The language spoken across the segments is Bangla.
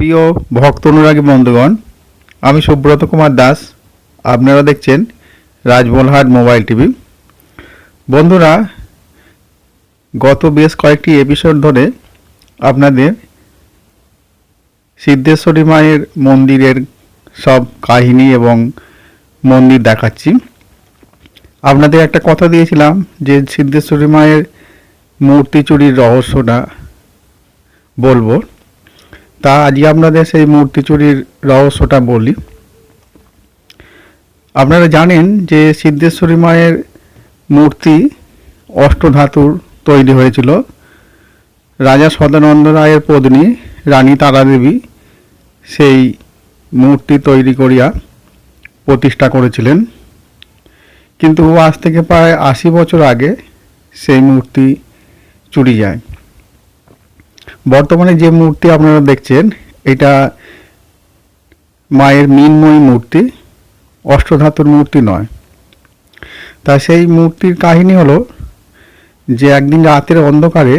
প্রিয় ভক্ত অনুরাগী বন্ধুগণ, আমি সুব্রত কুমার দাস। আপনারা দেখছেন রাজবলহাট মোবাইল টিভি। বন্ধুরা, গত বেশ কয়েকটি এপিসোড ধরে আপনাদের সিদ্ধেশ্বরী মায়ের মন্দিরের সব কাহিনী এবং মন্দির দেখাচ্ছি। আপনাদের একটা কথা দিয়েছিলাম যে সিদ্ধেশ্বরী মায়ের মূর্তি চুরির রহস্যটা বলব। তা আজকে আপনাদের সেই মূর্তি চুরির রহস্যটা বলি। আপনারা জানেন যে সিদ্ধেশ্বরী মায়ের মূর্তি অষ্টধাতুর তৈরি হয়েছিল। রাজা সদানন্দ রায়ের পত্নী রানী তারাদেবী সেই মূর্তি তৈরি করিয়া প্রতিষ্ঠা করেছিলেন। কিন্তু আজ থেকে প্রায় আশি বছর আগে সেই মূর্তি চুরি যায়। বর্তমানে যে মূর্তি আপনারা দেখছেন, এটা মায়ের মিনময়ী মূর্তি, অষ্টধাতুর মূর্তি নয়। তা সেই মূর্তির কাহিনী হলো যে একদিন রাতের অন্ধকারে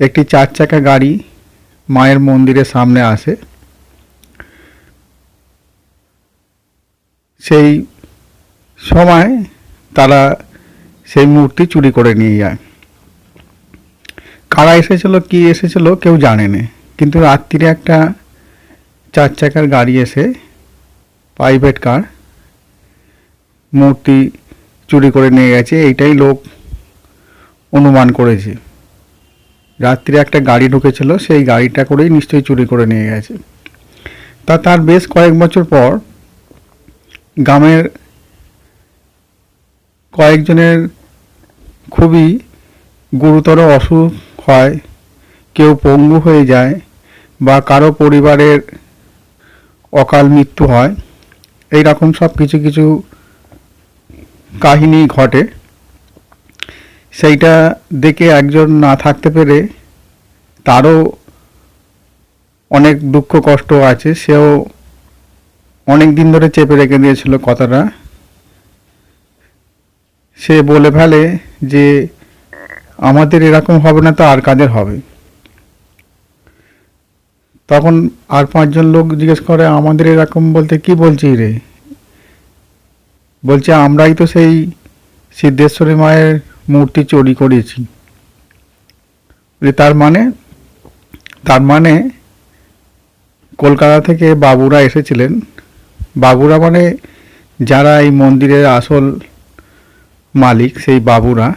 একটি চার চাকা গাড়ি মায়ের মন্দিরের সামনে আসে। সেই সময় তারা সেই মূর্তি চুরি করে নিয়ে যায়। কারা এসেছিল, কি এসেছিল, কেউ জানে না কিন্তু রাত্রিরে একটা চার চাকার গাড়ি এসে প্রাইভেট কার মূর্তি চুরি করে নিয়ে গেছে, এইটাই লোক অনুমান করেছে। রাত্রে একটা গাড়ি ঢুকেছিল, সেই গাড়িটা করেই নিশ্চয়ই চুরি করে নিয়ে গেছে। তা তার বেশ কয়েক বছর পর গ্রামের কয়েকজনের খুবই গুরুতর অসুখ হয়, কেউ পঙ্গু হয়ে যায় বা কারও পরিবারের অকাল মৃত্যু হয়, এই রকম সব কিছু কিছু কাহিনী ঘটে। সেইটা দেখে একজন না থাকতে পেরে তারও অনেক দুঃখ কষ্ট আছে, সেও অনেক দিন ধরে চেপে রেখে দিয়েছিল কথাটা। সে বলে ফেলে যে আমাদের এরকম হবে না তো আর কাদের হবে? তখন আর পাঁচজন লোক জিজ্ঞেস করে, আমাদের এরকম বলতে কি বলছিস রে? বলছে, আমরাই তো সেই সিদ্ধেশ্বরী মায়ের মূর্তি চুরি করেছি। তার মানে তার মানে কলকাতা থেকে বাবুরা এসেছিলেন। বাবুরা মানে যারা এই মন্দিরের আসল মালিক, সেই বাবুরা।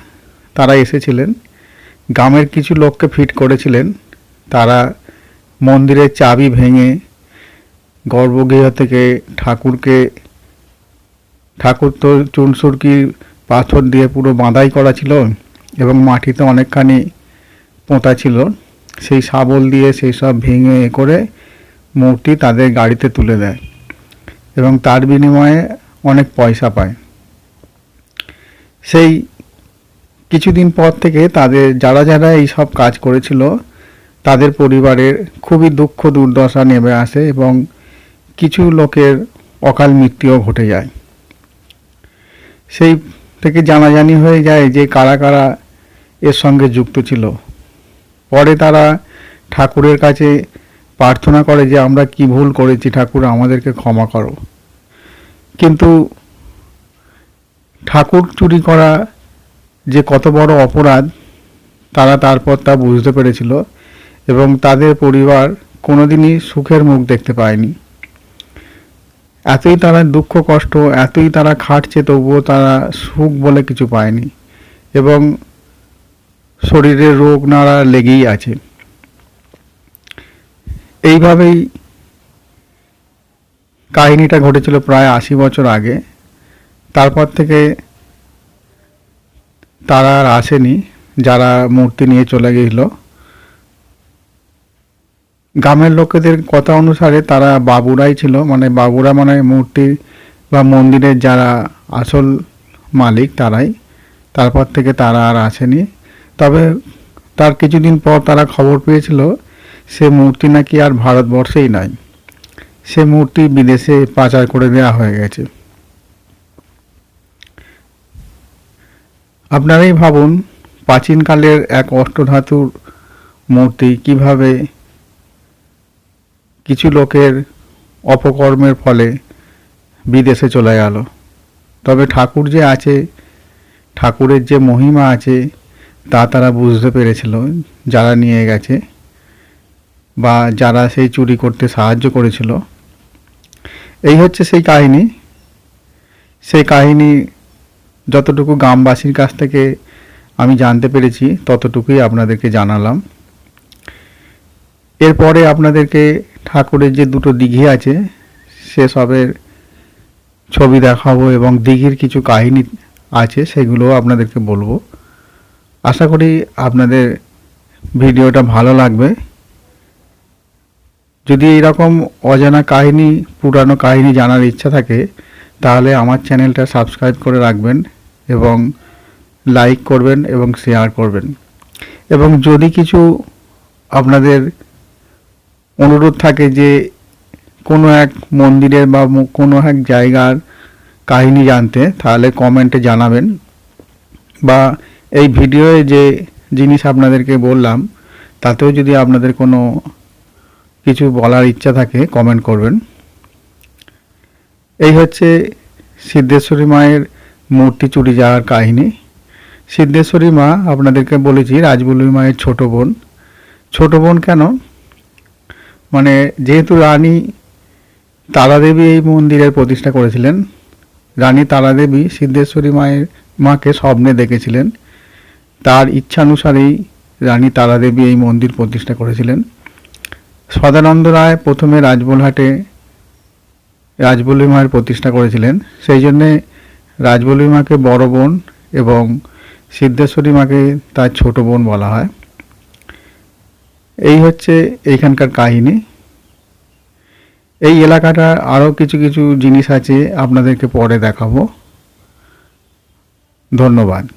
তারা এসেছিলেন। গ্রামের কিছু লোককে ফিট করেছিলেন। তারা মন্দিরের চাবি ভেঙে গর্ভগৃহ থেকে ঠাকুরকে ঠাকুর তো চুনসুরকির পাথর দিয়ে পুরো বাঁধাই করা ছিল এবং মাটিতে অনেকখানি পোঁতা ছিল। সেই শাবল দিয়ে সেই সব ভেঙে এ করে মূর্তি তাদের গাড়িতে তুলে দেয় এবং তার বিনিময়ে অনেক পয়সা পায়। সেই কিছুদিন পর থেকে তাদের, যারা যারা এই সব কাজ করেছিল, তাদের পরিবারের খুবই দুঃখ দুর্দশা নেমে আসে এবং কিছু লোকের অকাল মৃত্যুও ঘটে যায়। সেই থেকে জানাজানি হয়ে যায় যে কারা কারা এর সঙ্গে যুক্ত ছিল। পরে তারা ঠাকুরের কাছে প্রার্থনা করে যে, আমরা কি ভুল করেছি ঠাকুর, আমাদেরকে ক্ষমা করো। কিন্তু ঠাকুর চুরি করা যে কত বড় অপরাধ তারা তারপর তা বুঝতে পেরেছিল এবং তাদের পরিবার কোনোদিনই সুখের মুখ দেখতে পায়নি। এতই তারা দুঃখ, কষ্ট, এতই তারা খাটছে, তবুও তারা সুখ বলে কিছু পায়নি এবং শরীরে রোগ, নাড়া লেগেই আছে। এইভাবেই কাহিনীটা ঘটেছিল প্রায় আশি বছর আগে। তারপর থেকে তারা আর আসেনি, যারা মূর্তি নিয়ে চলে গেছিল। গ্রামের লোকেদের কথা অনুসারে তারা বাবুরাই ছিল মানে বাবুরা মানে মূর্তি বা মন্দিরের যারা আসল মালিক তারাই। তারপর থেকে তারা আর আসেনি। তবে তার কিছুদিন পর তারা খবর পেয়েছিল, সে মূর্তি নাকি আর ভারতবর্ষেই নাই। সে মূর্তি বিদেশে পাচার করে দেওয়া হয়ে গেছে। আপনারাই ভাবুন, প্রাচীনকালের এক অষ্টধাতুর মূর্তি কীভাবে কিছু লোকের অপকর্মের ফলে বিদেশে চলে গেল। তবে ঠাকুর যে আছে, ঠাকুরের যে মহিমা আছে, তা তারা বুঝতে পেরেছিল, যারা নিয়ে গেছে বা যারা সেই চুরি করতে সাহায্য করেছিল। এই হচ্ছে সেই কাহিনী। সেই কাহিনী যতটুকু গ্রামবাসীর কাছ থেকে আমি জানতে পেরেছি, ততটুকুই আপনাদেরকে জানালাম। এরপরে আপনাদেরকে ঠাকুরের যে দুটো দিঘি আছে সেসবের ছবি দেখাবো এবং দিঘির কিছু কাহিনী আছে, সেগুলোও আপনাদেরকে বলব। আশা করি আপনাদের ভিডিওটা ভালো লাগবে। যদি এরকম অজানা কাহিনী, পুরানো কাহিনী জানার ইচ্ছা থাকে, তাহলে আমার চ্যানেলটা সাবস্ক্রাইব করে রাখবেন। এবং লাইক করবেন এবং শেয়ার করবেন। এবং যদি কিছু আপনাদের অনুরোধ থাকে যে কোনো এক মন্দিরের বা কোনো এক জায়গার কাহিনী জানতে, তাহলে কমেন্টে জানাবেন। বা এই ভিডিওয়ে যে জিনিস আপনাদেরকে বললাম, তাতেও যদি আপনাদের কোনো কিছু বলার ইচ্ছা থাকে কমেন্ট করবেন। এই হচ্ছে সিদ্ধেশ্বরী মায়ের মূর্তি চুরি যাওয়ার কাহিনী। সিদ্ধেশ্বরী মা আপনাদেরকে বলেছি রাজবল্লী মায়ের ছোট বোন। ছোট বোন কেন? মানে যেহেতু রানী তারাদেবী এই মন্দিরের প্রতিষ্ঠা করেছিলেন, রানী তারাদেবী সিদ্ধেশ্বরী মায়ের মাকে স্বপ্নে দেখেছিলেন। তার ইচ্ছানুসারেই রানী তারাদেবী এই মন্দির প্রতিষ্ঠা করেছিলেন। সদানন্দ রায় প্রথমে রাজবলহাটে রাজবল্লী মায়ের প্রতিষ্ঠা করেছিলেন। সেই জন্যে রাজবল্লী মাকে বড় বোন এবং সিদ্ধেশ্বরী মাকে তার ছোট বোন বলা হয়। এই হচ্ছে এইখানকার কাহিনী। এই এলাকাটার আরও কিছু কিছু জিনিস আছে, আপনাদেরকে পরে দেখাবো। ধন্যবাদ।